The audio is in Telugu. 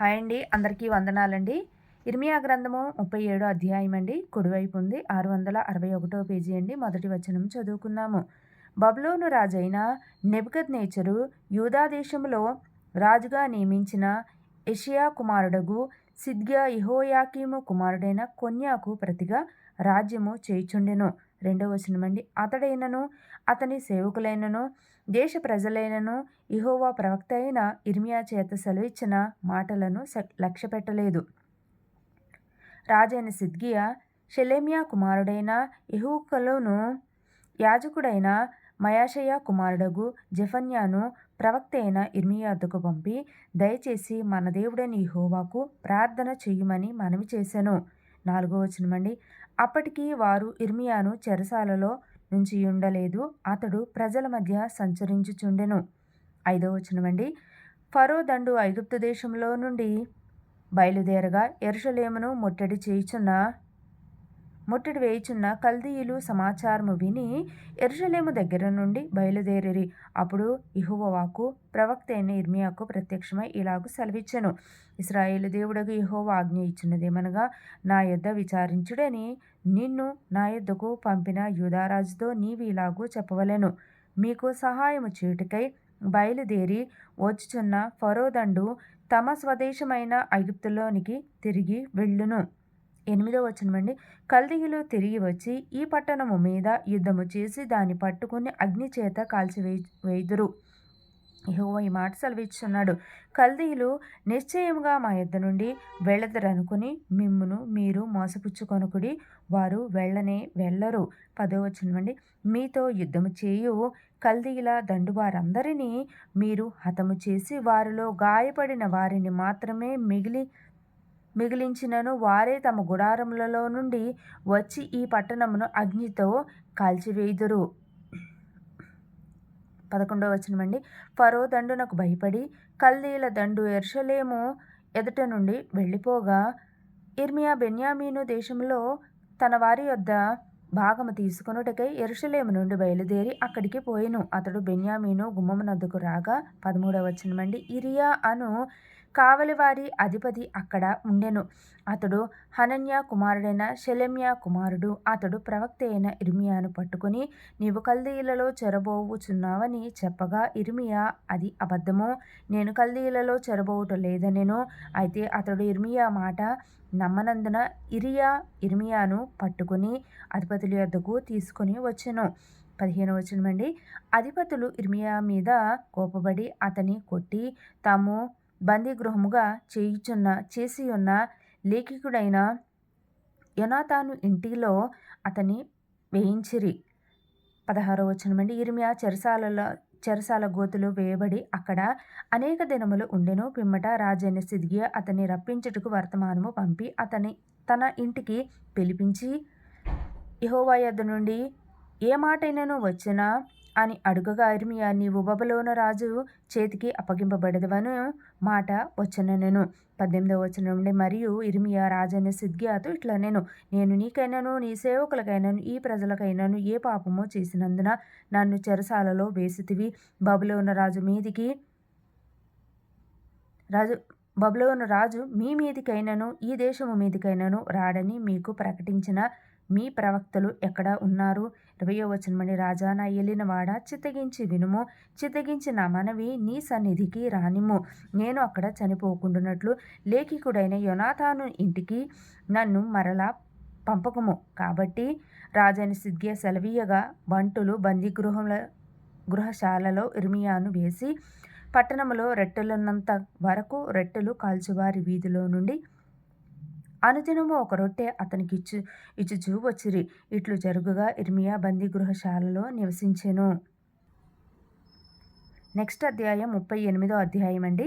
హాయ్ అండి అందరికీ వందనాలండి. ఇర్మియా గ్రంథము ముప్పై ఏడో అధ్యాయం అండి. కుడివైపు ఉంది. ఆరు వందల అరవై ఒకటో పేజీ అండి. మొదటి వచనం చదువుకున్నాము. బబులోను రాజైన నెబద్ నేచరు యూదాదేశంలో రాజుగా నియమించిన ఎషియా కుమారుడగు సిద్గ్యా ఇహోయాకీము కుమారుడైన కొన్యాకు ప్రతిగా రాజ్యము చేయుచుండెను. రెండవ వచనమండి. అతడైనను అతని సేవకులైనను దేశ ప్రజలైనను ఇహోవా ప్రవక్త అయిన ఇర్మియా చేత సెలవిచ్చిన మాటలను లక్ష్యపెట్టలేదు. రాజైన సిద్గియా షెలేమియా కుమారుడైన ఇహూకలోను యాజకుడైన మయాషయ కుమారుడగు జఫన్యాను ప్రవక్త అయిన ఇర్మియాద్దకు పంపి దయచేసి మన దేవుడని ఇహోవాకు ప్రార్థన చెయ్యమని మనవి చేశాను నాలుగో వచనమండి. అప్పటికి వారు ఇర్మియాను చెరసాలలో నుంచి ఉండలేదు. అతడు ప్రజల మధ్య సంచరించుచుండెను. ఐదో వచనమండి. ఫరో దండు ఐగుప్తు దేశంలో నుండి బయలుదేరగా ఎరుషలేమును ముట్టడి చేయుచున్న ముట్టడి వేయుచున్న కల్దీయులు సమాచారము విని ఎర్రలేము దగ్గర నుండి బయలుదేరి అప్పుడు ఇహోవాకు ప్రవక్త అయిన ఇర్మియాకు ప్రత్యక్షమై ఇలాగు సెలవిచ్చెను. ఇస్రాయేలు దేవుడకు ఇహోవ ఆజ్ఞ ఇచ్చినదేమనగా నా యొద్ద విచారించుడని నిన్ను నా యొద్దకు పంపిన యూదారాజుతో నీవు ఇలాగూ చెప్పవలెను. మీకు సహాయము చేయుటకై బయలుదేరి వచ్చుచున్న ఫరోదండు తమ స్వదేశమైన ఐగుప్తులోనికి తిరిగి వెళ్ళును. ఎనిమిదో వచనమండి. కల్దీయులు తిరిగి వచ్చి ఈ పట్టణము మీద యుద్ధము చేసి దాన్ని పట్టుకుని అగ్ని చేత కాల్చివేయి వేయుదురు. యహో ఈ మాట సెలవిచ్చున్నాడు కల్దీయులు నిశ్చయముగా మా యుద్ధ నుండి వెళ్ళదరనుకుని మిమ్మును మీరు మోసపుచ్చుకొనుకుడి వారు వెళ్ళనే వెళ్ళరు. పదో వచ్చినవండి మీతో యుద్ధము చేయు కల్దీయుల దండు వారందరినీ మీరు హతము చేసి వారిలో గాయపడిన వారిని మాత్రమే మిగిలి మిగిలించినను వారే తమ గుడారములలో నుండి వచ్చి ఈ పట్టణమును అగ్నితో కాల్చివేయుదురు. పదకొండవ వచనమండి ఫరో దండునకు భయపడి కల్దీల దండు ఎర్షలేము ఎదుట నుండి వెళ్ళిపోగా ఇర్మియా బెన్యామీను దేశంలో తన వారి యొద్ద భాగము తీసుకొనుటకై ఎరుషలేము నుండి బయలుదేరి అక్కడికి పోయిను. అతడు బెన్యామీను గుమ్మమునద్దుకు రాగా పదమూడవ వచనమండి ఇరియా అను కావలివారి అధిపతి అక్కడ ఉండెను. అతడు హనన్య కుమారుడైన షెలెమ్యా కుమారుడు. అతడు ప్రవక్త అయిన ఇర్మియాను పట్టుకుని నీవు కల్దీలలో చెరబోవుచున్నావని చెప్పగా ఇర్మియా అది అబద్ధము? నేను కల్దీలలో చెరబోవుట లేదనెను. అయితే అతడు ఇర్మియా మాట నమ్మనందున ఇరియా ఇర్మియాను పట్టుకుని అధిపతుల యొద్దకు తీసుకొని వచ్చెను. పదిహేను వచనమండి. అధిపతులు ఇర్మియా మీద కోపబడి అతని కొట్టి తాము బందీగృహముగా చేయుచున్న చేసి ఉన్న లేఖికుడైన యొనాతాను ఇంటిలో అతని వేయించిరి. పదహారో వచనమండి. ఇరిమియా చెరసాలలో చెరసాల గోతులు వేయబడి అక్కడ అనేక దినములు ఉండెను. పిమ్మట రాజైన సిద్గియ అతన్ని రప్పించుటకు వర్తమానము పంపి అతని తన ఇంటికి పిలిపించి ఇహోవా నుండి ఏ మాటైనను వచ్చినా అని అడుగగా ఇర్మియా నీవు బబలోన రాజు చేతికి అప్పగింపబడదవను? మాట వచ్చిన నేను పద్దెనిమిదవ వచ్చిన నుండి మరియు ఇర్మియా రాజైన సిద్గియాతో ఇట్లా నేను నేను నీకైనాను నీ సేవకులకైనాను ఈ ప్రజలకైనాను ఏ పాపమో చేసినందున నన్ను చెరసాలలో వేసితివి. బబులోన రాజు మీదికి రాజు బబులోను రాజు మీ మీదికైనాను ఈ దేశము మీదికైనాను రాడని మీకు ప్రకటించిన మీ ప్రవక్తలు ఎక్కడ ఉన్నారు? ఇరవయో వచనమని రాజా నా వాడ చిత్తగించి వినుము. చిత్తగించి నా మనవి నీ సన్నిధికి రానిము. నేను అక్కడ చనిపోకుండునట్లు లేఖికుడైన యొనాథాను ఇంటికి నన్ను మరలా పంపకము. కాబట్టి రాజాని సిద్ధియ సెలవీయగా బంటులు బందీగృహంలో గృహశాలలో ఇర్మియాను వేసి పట్టణంలో రెట్టెలున్నంత వరకు రెట్టెలు కాల్చువారి వీధిలో నుండి అనుదినము ఒక రొట్టె అతనికి ఇచ్చు ఇచ్చుచూ వచ్చిరి. ఇట్లు జరుగుగా ఇర్మియా బందీ గృహశాలలో నివసించెను. నెక్స్ట్ అధ్యాయం ముప్పై ఎనిమిదో అధ్యాయం అండి